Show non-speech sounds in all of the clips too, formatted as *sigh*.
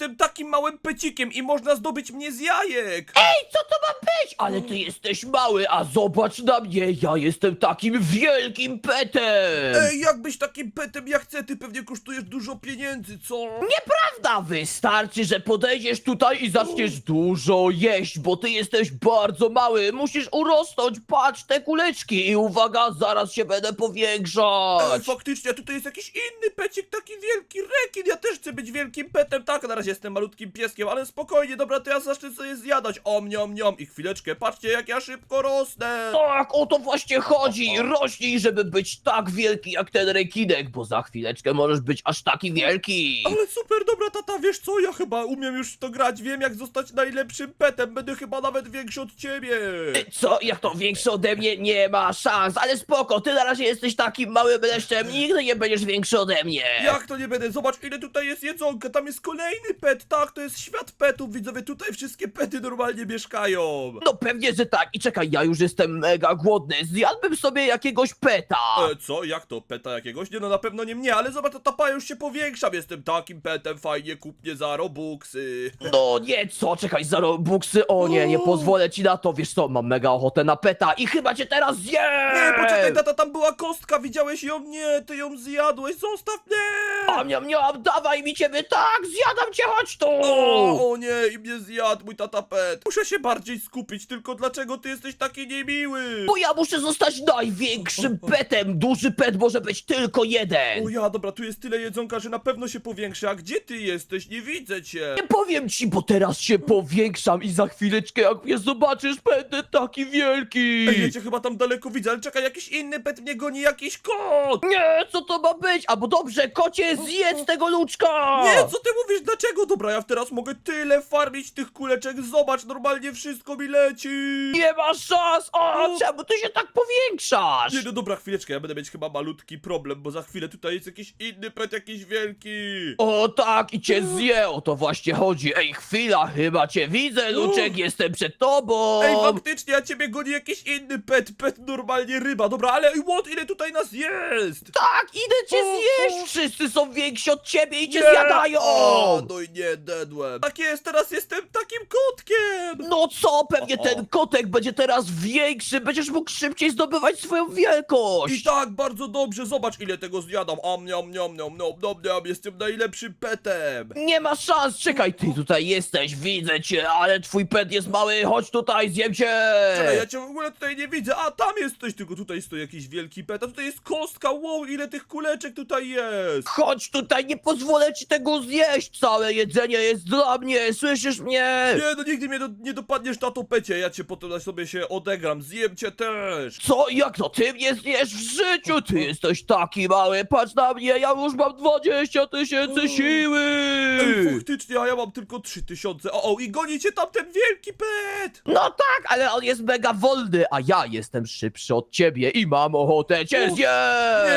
jestem takim małym pecikiem i można zdobyć mnie z jajek. Ej, co to ma być? Ale ty jesteś mały, a zobacz na mnie, ja jestem takim wielkim petem! Ej, jak być takim petem jak chcę, ty pewnie kosztujesz dużo pieniędzy, co? Nieprawda, wystarczy, że podejdziesz tutaj i zaczniesz dużo jeść, bo ty jesteś bardzo mały, musisz urosnąć, patrz te kuleczki i uwaga, zaraz się będę Ej, powiększać! faktycznie, a tutaj jest jakiś inny pecik, taki wielki rekin. Ja też chcę być wielkim petem. Tak, na razie jestem malutkim pieskiem, ale spokojnie, dobra, to ja zacznę sobie zjadać. Om, niom, niom. I chwileczkę, patrzcie, jak ja szybko rosnę. Tak, o to właśnie chodzi, rośnij, żeby być tak wielki jak ten rekinek, bo za chwileczkę możesz być aż taki wielki! Ale super, dobra, tata, wiesz co? Ja chyba umiem już w to grać. Wiem, jak zostać najlepszym petem. Będę chyba nawet większy od ciebie. Co, jak to większy ode mnie? Nie ma szans, ale spoko, ty na razie jesteś takim małym leszczem, nigdy nie będziesz większy ode mnie! Jak to nie będę? Zobacz, ile tutaj jest jedzonka. Tam jest kolejny pet. Tak, to jest świat petów. Widzowie, tutaj wszystkie pety normalnie mieszkają. No pewnie, że tak. I czekaj, ja już jestem mega głodny. Zjadłbym sobie jakiegoś peta. E, co? Jak to? Peta jakiegoś? Nie no, na pewno nie mnie, ale zobacz, to tapa już się powiększam. Jestem takim petem, fajnie, kup mnie za robuxy. No nie, co? Czekaj, za robuxy. O nie, nie pozwolę ci na to. Wiesz co, mam mega ochotę na peta i chyba cię teraz zjem! Nie, poczekaj, tata, tam była kostka, widziałeś ją? Nie, ty ją zjadłeś, zostaw mnie! A miam, miam, dawaj mi ciebie, tak, zjadam cię, chodź tu! O, o nie, i mnie zjadł mój tata pet. Muszę się bardziej skupić, tylko dlaczego ty jesteś taki niemiły? Bo ja muszę zostać największym *laughs* petem. Duży pet może być tylko jeden. O ja, dobra, tu jest tyle jedzonka, że na pewno się powiększy, a gdzie ty jesteś? Nie widzę cię. Nie powiem ci, bo teraz się powiększam i za chwileczkę jak mnie zobaczysz, będę taki wielki! Ej, ja cię chyba tam daleko widzę, ale czekaj, jakiś inny pet mnie goni, jakiś kot! Nie, co to ma być? Albo dobrze, kocie, zjedz tego luczka! Nie, co ty mówisz? Dlaczego? Dobra, ja teraz mogę tyle farmić tych kuleczek. Zobacz, normalnie wszystko mi leci. Nie ma szans! O, No. czemu ty się tak powiększasz? Nie, no dobra, chwileczkę, ja będę mieć chyba malutki problem, bo za chwilę tutaj jest jakiś inny pet, jakiś wielki. O tak, i cię zje, o to właśnie chodzi. Ej, chwila, chyba cię widzę, Luczek, jestem przed tobą! Ej, faktycznie, a ciebie goni jakiś inny pet, pet normalnie ryba. Dobra, ale ej, what, ile tutaj nas jest? Tak, idę cię O, zjeść! Wszyscy są więksi od ciebie i cię zjadają! O, no i nie, dedłem. Tak jest, teraz jestem takim kotkiem. No co, pewnie O, o. ten kotek będzie teraz większy, będziesz mógł szybciej zdobywać swoją I wielkość! tak, bardzo dobrze, zobacz ile tego zjadam. Am, niam, niam, niam, niam, niam, niam, jestem najlepszym petem. Nie ma szans, czekaj, ty tutaj jesteś, widzę cię, ale twój pet jest mały, chodź tutaj, zjem cię! Czekaj, ja cię w ogóle tutaj nie widzę. A, tam jesteś, tylko tutaj stoi jakiś wielki pet. A tutaj jest kostka, wow, ile tych kuleczek tutaj jest. Chodź tutaj, nie pozwolę ci tego zjeść! Całe jedzenie jest dla mnie, słyszysz mnie? Nie, no nigdy mnie do, nie dopadniesz na to pecie. Ja cię potem na sobie się odegram, zjem cię też. Co? Jak to ty mnie zjesz w życiu? Ty jesteś taki mały, patrz na mnie, ja już mam 20 tysięcy siły! Ej, faktycznie, a ja mam tylko 3000. O, o, i goni cię tam ten wielki pet. No tak, ale on jest mega wolny, a ja jestem szybszy od ciebie i mam ochotę cię zjeść!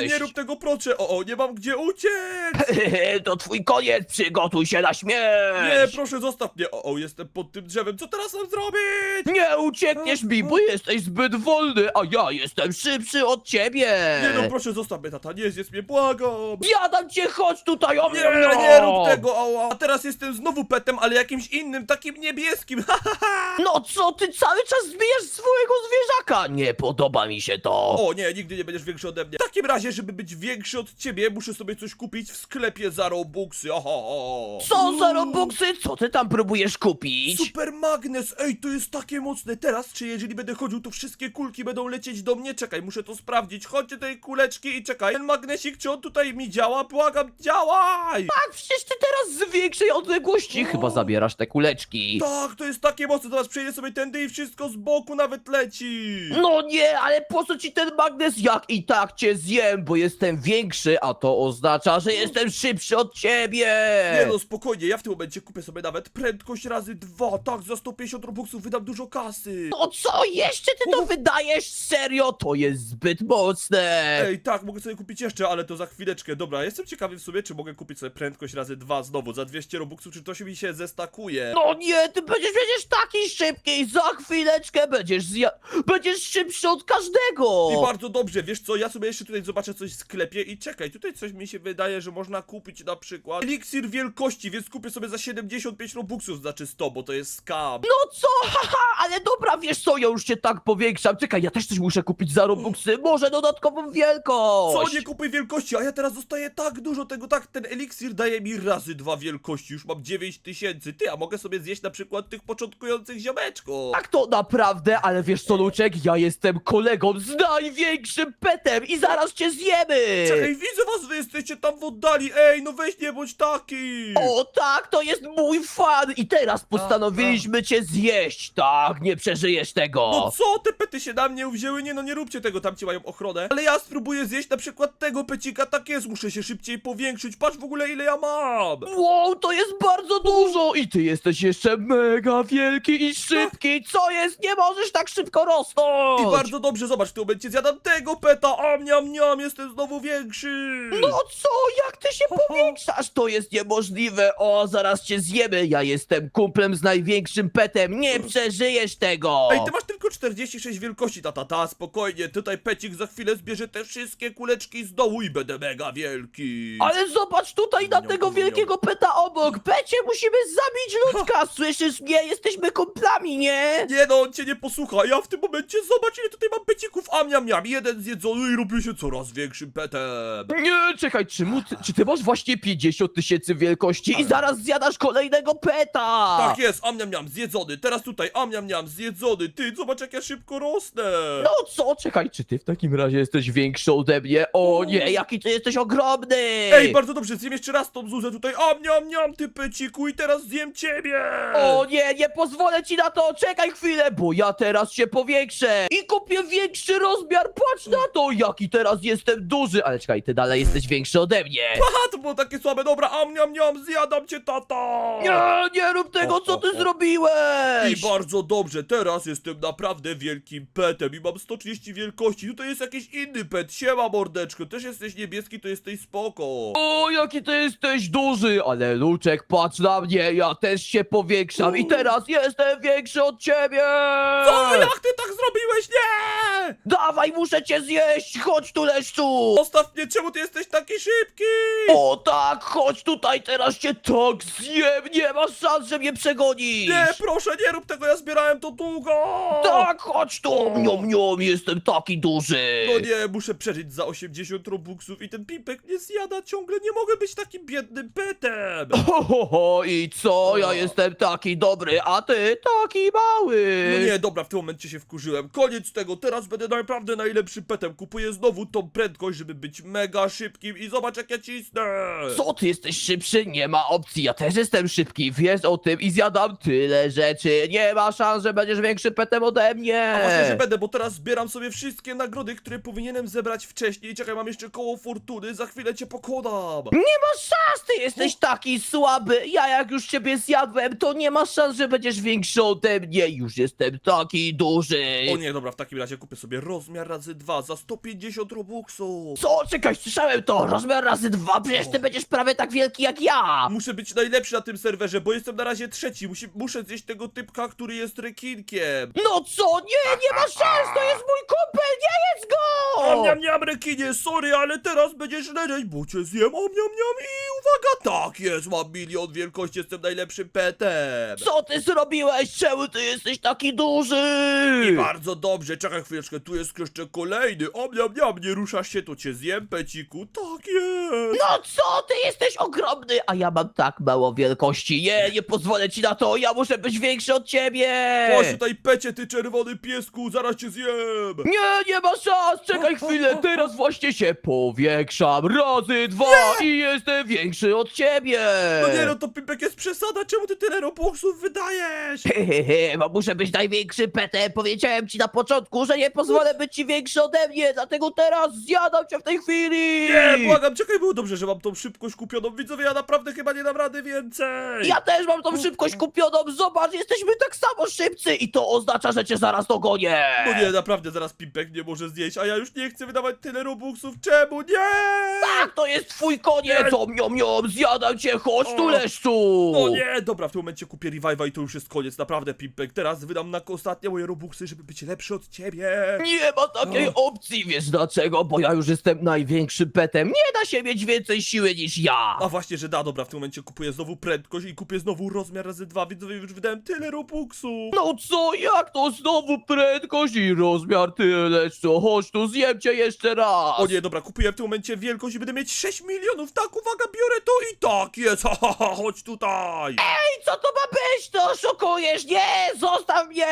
Nie, nie rób tego, proszę. O, o, nie mam gdzie uciec. *laughs* to twój koniec, przygotuj się na Nie, śmierć! proszę, zostaw mnie. O, o, jestem pod tym drzewem. Co teraz mam zrobić? Nie uciekniesz mi, bo jesteś zbyt wolny, a ja jestem szybszy od ciebie! Nie, no proszę, zostaw mnie, tata. Nie zjedz mnie, błagam. Jadam cię, chodź tutaj, o Nie, mnie! nie rób tego, ała. A teraz jestem znowu petem, ale jakimś innym, takim niebieskim. *laughs* Ha, ha, ha. No co, ty cały czas zbijasz swojego zwierzaka? Nie podoba mi się to. O nie, nigdy nie będziesz większy ode mnie. W takim razie, żeby być większy od ciebie, muszę sobie coś kupić w sklepie za Robuxy. Oho, oho. Co za robuxy? Co ty tam próbujesz kupić? Super magnes! Ej, to jest takie mocne. Teraz, czy jeżeli będę chodził, to wszystkie kulki będą lecieć do mnie? Czekaj, muszę to sprawdzić. Chodźcie tej kuleczki i czekaj. Ten magnesik, czy on tutaj mi działa? Błagam, działaj! Tak, przecież ty teraz z większej odległości chyba zabierasz te kuleczki. Tak, to jest takie mocne. Teraz przejdę sobie tędy i wszystko z boku nawet leci. No nie, ale po co ci ten magnes, jak i tak cię zjem, bo jestem większy, a to oznacza, że jestem szybszy od ciebie. Nie no, spokojnie, ja w tym momencie kupię sobie nawet prędkość razy dwa. Tak, za 150 robuxów wydam dużo kasy. No co, jeszcze ty to wydajesz? Serio? To jest zbyt mocne. Ej, tak, mogę sobie kupić jeszcze, ale to za chwileczkę. Dobra, jestem ciekawy w sumie, czy mogę kupić sobie prędkość razy dwa znowu za 200 robuxów, czy to się mi się zestakuje? No nie, ty będziesz przecież taki szybki, za chwileczkę będziesz zja... będziesz szybszy od każdego! I bardzo dobrze, wiesz co, ja sobie jeszcze tutaj zobaczę coś w sklepie i czekaj, tutaj coś mi się wydaje, że można kupić na przykład eliksir wielkości, więc kupię sobie za 75 robuxów, znaczy 100, bo to jest scam. No co, *laughs* haha, ale dobra, wiesz co, ja już się tak powiększam. Czekaj, ja też coś muszę kupić za Robuxy, może dodatkową wielkość! Co, nie kupuj wielkości, a ja teraz dostaję tak dużo tego, tak, ten eliksir daje mi razy dwa wielkości, już mam 9 tysięcy, ty, a mogę sobie zjeść na przykład tych początkujących ziomeczków. Tak to naprawdę, ale wiesz co, Luczek, ja jestem kolegą z największym petem i zaraz cię zjemy! Czekaj, widzę was, wy jesteście tam w oddali, ej, no weź nie bądź taki! O tak, to jest mój fan i teraz postanowiliśmy cię zjeść, tak, nie przeżyjesz tego! No co, te pety się na mnie uwzięły? Nie no, nie róbcie tego, tam ci mają ochronę. Ale ja spróbuję zjeść na przykład tego pecika, tak jest, muszę się szybciej powiększyć. Patrz w ogóle ile ja mam. Wow, to jest bardzo dużo! I ty jesteś jeszcze mega wielki i szybki! Co jest? Nie możesz tak szybko rosnąć! I bardzo dobrze, zobacz, w tym momencie zjadam tego peta, a mniam, mniam, jestem znowu większy. No co? Jak ty się powiększasz? To jest niemożliwe! O, zaraz cię zjemy! Ja jestem kumplem z największym petem! Nie przeżyjesz tego! Ej, ty masz tylko 46 wielkości, tata, ta, spokojnie, tutaj pecik za chwilę zbierze te wszystkie kuleczki z dołu i będę mega wielki. Ale zobacz tutaj na Miau, tego miau. wielkiego peta obok! Pecie, musimy zabić Ludzka! Słyszysz mnie? Jesteśmy kumplami, nie? Nie no, on cię nie posłucha, ja w tym momencie, zobacz ile tutaj mam pecików, a miam, miam, jeden zjedzony i robię się coraz większym petem. Nie, czekaj, czy, czy ty masz właśnie 50 tysięcy wielkości i zaraz zjadasz kolejnego peta? Tak jest, am niam niam, zjedzony, teraz tutaj am niam niam, zjedzony, ty, zobacz jak ja szybko rosnę. No co, czekaj, czy ty w takim razie jesteś większy ode mnie? O nie, jaki ty jesteś ogromny! Ej, bardzo dobrze, zjem jeszcze raz tą zuzę tutaj, am niam niam, ty peciku i teraz zjem ciebie. O nie, nie pozwolę ci na to, czekaj chwilę, bo ja teraz się powiększę i kupię większy rozmiar, patrz na to, jaki teraz jestem duży, ale czekaj, ty dalej jesteś większy ode mnie. Aha, to było takie słabe, dobra, am niam niam, zjadam cię, tata. Nie, nie rób tego, co ty zrobiłeś! I bardzo dobrze, teraz jestem naprawdę wielkim petem i mam 130 wielkości. Tutaj jest jakiś inny pet, siema mordeczko, też jesteś niebieski, to jesteś spoko. O, jaki ty jesteś duży! Ale Luczek, patrz na mnie, ja też się powiększam i teraz jestem większy od ciebie! Co, jak ty tak zrobiłeś? Nie! Dawaj, muszę cię zjeść! Chodź tu, leszczu! Zostaw mnie, czemu ty jesteś taki szybki? O tak, chodź tutaj, teraz cię tak zjem! Nie masz szans, że mnie przegonisz! Nie, proszę, nie rób tego, ja zbierałem to długo! Tak, chodź tu! Miom, miom, jestem taki duży! No nie, muszę przeżyć za 80 robuxów i ten pipek mnie zjada ciągle, nie mogę być takim biednym petem! *laughs* Ho, ho, ho, i co? Ja jestem taki dobry, a ty taki mały! No nie, dobra, w tym momencie się wkurzyłem. Koniec tego, teraz będę naprawdę najlepszym petem. Kupuję znowu tą prędkość, żeby być mega szybkim i zobacz jak ja cisnę! Co, ty jesteś szybszy? Nie ma opcji, ja też jestem szybki, wiesz o tym i zjadam tyle rzeczy. Nie ma szans, że będziesz większy petem ode mnie. A właśnie, że będę, bo teraz zbieram sobie wszystkie nagrody, które powinienem zebrać wcześniej. Czekaj, mam jeszcze koło fortuny, za chwilę cię pokonam! Nie masz szans, ty jesteś taki słaby. Ja jak już ciebie zjadłem, to nie masz szans, że będziesz większy ode mnie. Już jestem taki duży. O nie, dobra, w takim razie kupię sobie rozmiar razy dwa za 150 robuxów! Co? Czekaj, słyszałem to. Rozmiar razy dwa, przecież ty będziesz prawie tak wielki jak ja. Muszę być najlepszy na tym serwerze, bo jestem na razie trzeci. Musi, muszę zjeść tego typka, który jest rekinkiem. No co? Nie, nie masz szans, to jest mój kumpel, nie jedz go! Am niam niam rekinie, sorry, ale teraz będziesz leżeć, bo cię zjem, am niam niam i uwaga, tak jest, mam milion wielkości, jestem najlepszym petem. Co ty zrobiłeś? Czemu ty jesteś taki duży? I bardzo dobrze, czekaj chwileczkę, tu jest jeszcze kolejny, am niam niam, nie ruszasz się, to cię zjem, peciku, tak jest. No co, ty jesteś ogromny, a ja mam tak mało wielkości. Nie, nie pozwolę ci na to, ja muszę być większy od ciebie. Chodź tutaj, pecie, ty czerwony piesku, zaraz cię zjem. Nie, nie ma szans, czekaj chwilę, teraz właśnie się powiększam. Razy dwa i jestem większy od ciebie. No nie no, to Pipek jest przesada, czemu ty tyle robuxów wydajesz? Hehehe, bo muszę być największy petem. Powiedziałem ci na początku, że nie pozwolę być ci większy ode mnie, dlatego teraz zjadam cię w tej chwili. Nie, błagam, czekaj, było dobrze, że mam tą szybkość kupioną. Widzowie, ja naprawdę chyba nie dam rady więcej. Ja też mam tą szybkość kupioną, zobacz, jesteśmy tak samo szybcy i to oznacza, że cię zaraz dogonię! No nie, naprawdę zaraz Pimpek nie może zjeść, a ja już nie chcę wydawać tyle robuxów, czemu nie? Tak, to jest twój koniec! Nie. Om, niom, niom, zjadam cię, chodź tu, O. leszczu! No nie, dobra, w tym momencie kupię revive'a i to już jest koniec, naprawdę Pimpek. Teraz wydam na ostatnie moje robuxy, żeby być lepszy od ciebie. Nie ma takiej opcji, wiesz dlaczego? Bo ja już jestem największym petem. Nie da się mieć więcej siły niż ja! A właśnie, że da, dobra, w tym momencie kupuję znowu prędkość i kupię znowu rozmiar razy dwa, więc już wydałem tyle robuxów. No co, jak to znowu prędkość i rozmiar tyle, co? Chodź tu, zjem cię jeszcze raz! O nie, dobra, kupuję w tym momencie wielkość i będę mieć 6 milionów, tak, uwaga, biorę to i tak jest, *laughs* ha, ha, ha, chodź tutaj. Ej, co to ma być? To oszukujesz! Nie, zostaw mnie!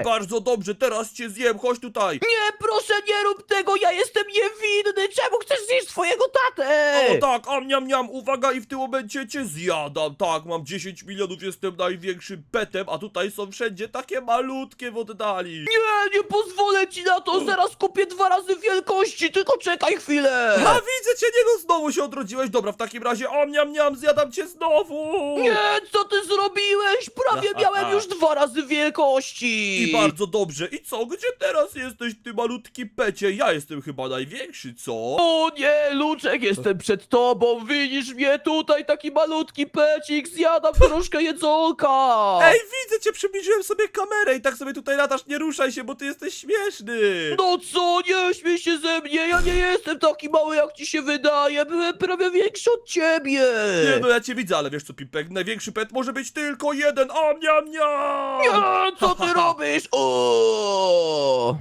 I bardzo dobrze, teraz cię zjem, chodź tutaj. Nie, proszę, nie rób tego, ja jestem niewinny! Czemu chcesz zjeść swojego tatę? O tak, am niam niam, uwaga i w tym momencie cię zjadam, tak, mam 10 milionów, jestem największym petem, a tutaj są wszędzie takie malutkie w oddali. Nie, nie pozwolę ci na to, zaraz kupię dwa razy wielkości, tylko czekaj chwilę! A widzę cię, nie no, znowu się odrodziłeś, dobra, w takim razie, am niam niam, zjadam cię znowu. Nie, co ty zrobiłeś? Prawie miałem już dwa razy wielkości! I bardzo dobrze, i co, gdzie teraz jesteś, ty malutki pecie? Ja jestem chyba największy, co? O nie, Luczek, jestem przed tobą, widzisz mnie tutaj, taki malutki pecik, zjadam troszkę jedzonka! Ej, widzę cię, przybliżyłem sobie kamerę i tak sobie tutaj latasz, nie ruszaj się, bo ty jesteś śmieszny. No co, nie śmiej się ze mnie, ja nie jestem taki mały jak ci się wydaje, byłem prawie większy od ciebie! Nie no, ja cię widzę, ale wiesz co, Pipek, największy pet może być tylko jeden, am niam niam! Nie, co ty *laughs* robisz? O!